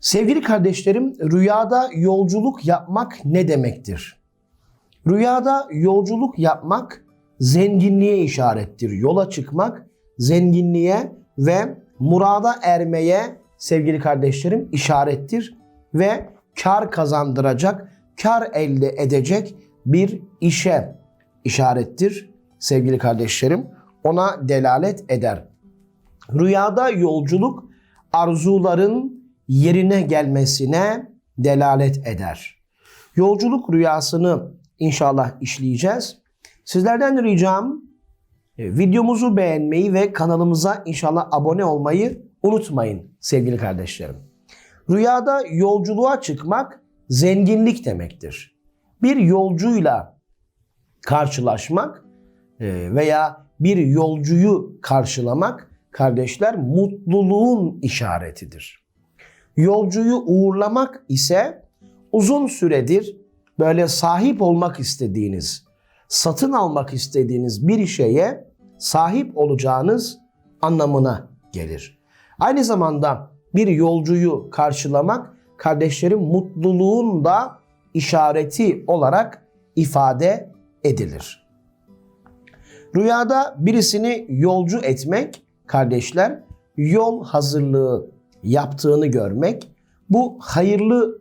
Sevgili kardeşlerim, rüyada yolculuk yapmak ne demektir? Rüyada yolculuk yapmak zenginliğe işarettir. Yola çıkmak zenginliğe ve murada ermeye sevgili kardeşlerim işarettir ve kar kazandıracak, kar elde edecek bir işe işarettir sevgili kardeşlerim. Ona delalet eder. Rüyada yolculuk arzuların yerine gelmesine delalet eder. Yolculuk rüyasını inşallah işleyeceğiz. Sizlerden ricam e, videomuzu beğenmeyi ve kanalımıza inşallah abone olmayı unutmayın sevgili kardeşlerim. Rüyada yolculuğa çıkmak zenginlik demektir. Bir yolcuyla karşılaşmak e, veya bir yolcuyu karşılamak kardeşler mutluluğun işaretidir. Yolcuyu uğurlamak ise uzun süredir böyle sahip olmak istediğiniz, satın almak istediğiniz bir şeye sahip olacağınız anlamına gelir. Aynı zamanda bir yolcuyu karşılamak kardeşlerim mutluluğun da işareti olarak ifade edilir. Rüyada birisini yolcu etmek kardeşler yol hazırlığı yaptığını görmek bu hayırlı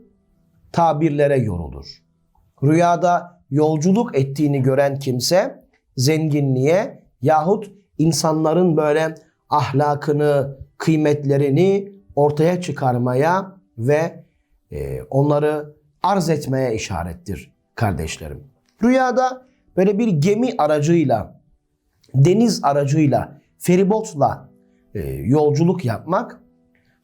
tabirlere yorulur. Rüyada yolculuk ettiğini gören kimse zenginliğe yahut insanların böyle ahlakını, kıymetlerini ortaya çıkarmaya ve e, onları arz etmeye işarettir kardeşlerim. Rüyada böyle bir gemi aracıyla, deniz aracıyla, feribotla e, yolculuk yapmak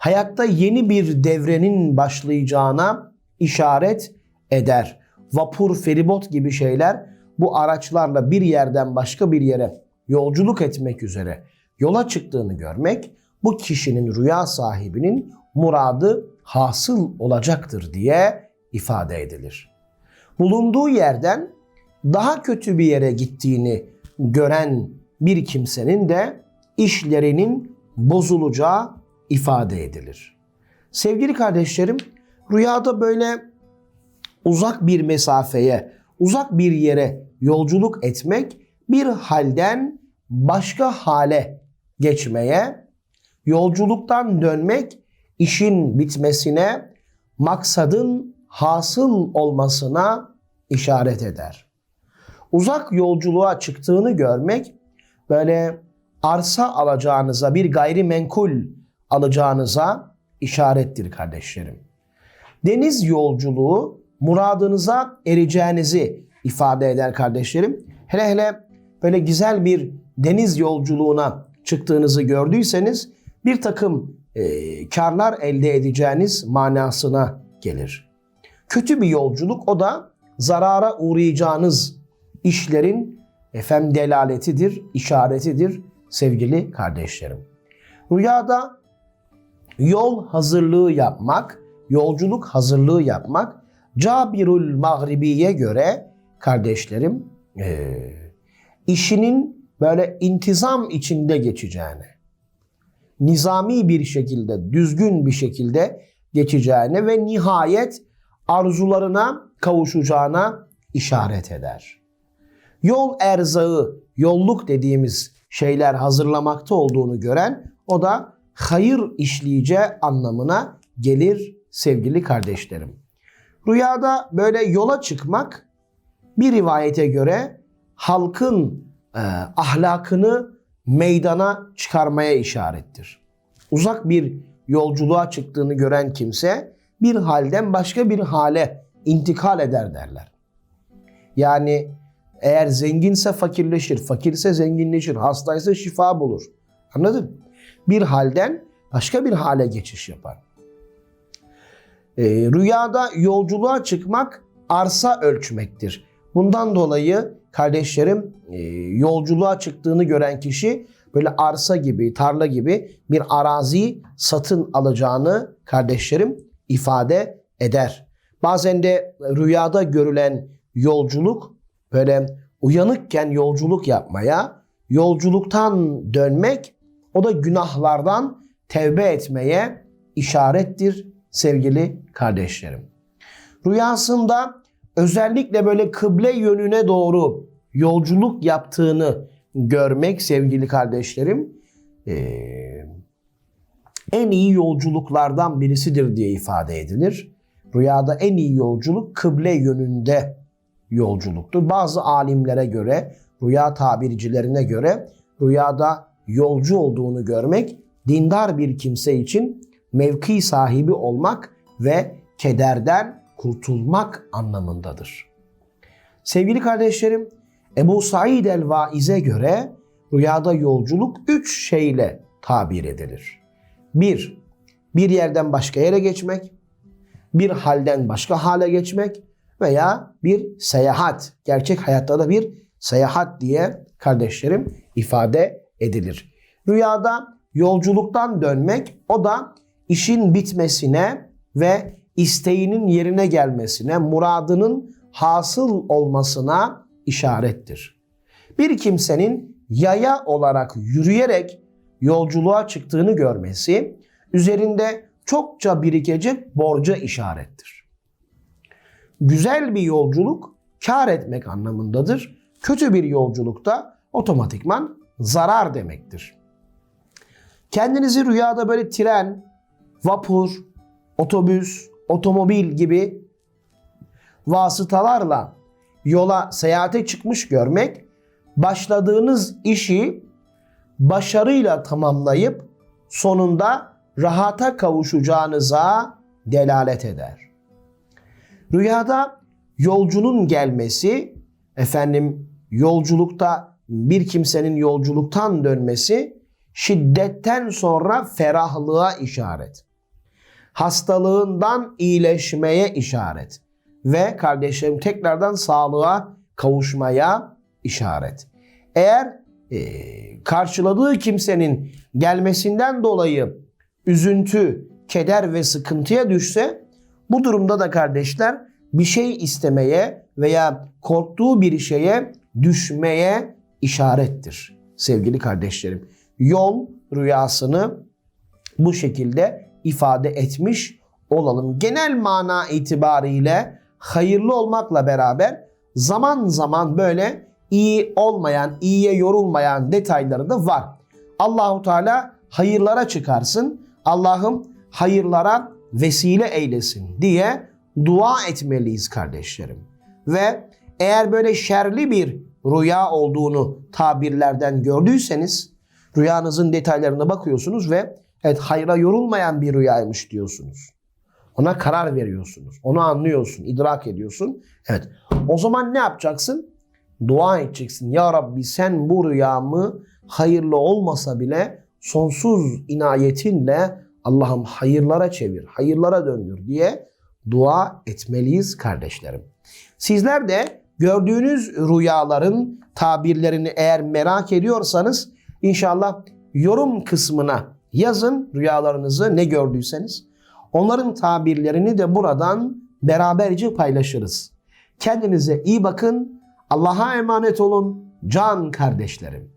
hayatta yeni bir devrenin başlayacağına işaret eder. Vapur, feribot gibi şeyler bu araçlarla bir yerden başka bir yere yolculuk etmek üzere yola çıktığını görmek bu kişinin rüya sahibinin muradı hasıl olacaktır diye ifade edilir. Bulunduğu yerden daha kötü bir yere gittiğini gören bir kimsenin de işlerinin bozulacağı ifade edilir. Sevgili kardeşlerim, rüyada böyle uzak bir mesafeye, uzak bir yere yolculuk etmek bir halden başka hale geçmeye, yolculuktan dönmek işin bitmesine, maksadın hasıl olmasına işaret eder. Uzak yolculuğa çıktığını görmek böyle arsa alacağınıza, bir gayrimenkul alacağınıza işarettir kardeşlerim. Deniz yolculuğu muradınıza ereceğinizi ifade eder kardeşlerim. Hele hele böyle güzel bir deniz yolculuğuna çıktığınızı gördüyseniz bir takım e, karlar elde edeceğiniz manasına gelir. Kötü bir yolculuk o da zarara uğrayacağınız işlerin efem delaletidir, işaretidir sevgili kardeşlerim. Rüyada yol hazırlığı yapmak, yolculuk hazırlığı yapmak Cabirul Mağribi'ye göre kardeşlerim e, işinin böyle intizam içinde geçeceğine, nizami bir şekilde, düzgün bir şekilde geçeceğine ve nihayet arzularına kavuşacağına işaret eder. Yol erzağı, yolluk dediğimiz şeyler hazırlamakta olduğunu gören o da hayır işleyeceği anlamına gelir sevgili kardeşlerim. Rüyada böyle yola çıkmak bir rivayete göre halkın e, ahlakını meydana çıkarmaya işarettir. Uzak bir yolculuğa çıktığını gören kimse bir halden başka bir hale intikal eder derler. Yani eğer zenginse fakirleşir, fakirse zenginleşir, hastaysa şifa bulur. Anladın? Bir halden başka bir hale geçiş yapar. E, rüyada yolculuğa çıkmak arsa ölçmektir. Bundan dolayı kardeşlerim e, yolculuğa çıktığını gören kişi böyle arsa gibi, tarla gibi bir arazi satın alacağını kardeşlerim ifade eder. Bazen de rüyada görülen yolculuk böyle uyanıkken yolculuk yapmaya, yolculuktan dönmek o da günahlardan tevbe etmeye işarettir sevgili kardeşlerim. Rüyasında özellikle böyle kıble yönüne doğru yolculuk yaptığını görmek sevgili kardeşlerim eee, en iyi yolculuklardan birisidir diye ifade edilir. Rüyada en iyi yolculuk kıble yönünde yolculuktur. Bazı alimlere göre, rüya tabircilerine göre rüyada yolcu olduğunu görmek dindar bir kimse için mevki sahibi olmak ve kederden kurtulmak anlamındadır. Sevgili kardeşlerim, Ebu Said el-Vaiz'e göre rüyada yolculuk üç şeyle tabir edilir. Bir, bir yerden başka yere geçmek, bir halden başka hale geçmek veya bir seyahat. Gerçek hayatta da bir seyahat diye kardeşlerim ifade edilir. Rüyada yolculuktan dönmek o da işin bitmesine ve isteğinin yerine gelmesine, muradının hasıl olmasına işarettir. Bir kimsenin yaya olarak yürüyerek yolculuğa çıktığını görmesi üzerinde çokça birikecek borca işarettir. Güzel bir yolculuk kar etmek anlamındadır. Kötü bir yolculukta otomatikman zarar demektir. Kendinizi rüyada böyle tren, vapur, otobüs, otomobil gibi vasıtalarla yola seyahate çıkmış görmek başladığınız işi başarıyla tamamlayıp sonunda rahata kavuşacağınıza delalet eder. Rüyada yolcunun gelmesi, efendim yolculukta bir kimsenin yolculuktan dönmesi şiddetten sonra ferahlığa işaret. Hastalığından iyileşmeye işaret ve kardeşlerim tekrardan sağlığa kavuşmaya işaret. Eğer e, karşıladığı kimsenin gelmesinden dolayı üzüntü, keder ve sıkıntıya düşse bu durumda da kardeşler bir şey istemeye veya korktuğu bir şeye düşmeye işarettir sevgili kardeşlerim. Yol rüyasını bu şekilde ifade etmiş olalım. Genel mana itibariyle hayırlı olmakla beraber zaman zaman böyle iyi olmayan, iyiye yorulmayan detayları da var. Allahu Teala hayırlara çıkarsın. Allah'ım hayırlara vesile eylesin diye dua etmeliyiz kardeşlerim. Ve eğer böyle şerli bir rüya olduğunu tabirlerden gördüyseniz rüyanızın detaylarına bakıyorsunuz ve evet hayra yorulmayan bir rüyaymış diyorsunuz. Ona karar veriyorsunuz. Onu anlıyorsun, idrak ediyorsun. Evet. O zaman ne yapacaksın? Dua edeceksin. Ya Rabbi sen bu rüyamı hayırlı olmasa bile sonsuz inayetinle Allah'ım hayırlara çevir, hayırlara döndür diye dua etmeliyiz kardeşlerim. Sizler de gördüğünüz rüyaların tabirlerini eğer merak ediyorsanız inşallah yorum kısmına yazın rüyalarınızı ne gördüyseniz. Onların tabirlerini de buradan beraberce paylaşırız. Kendinize iyi bakın. Allah'a emanet olun can kardeşlerim.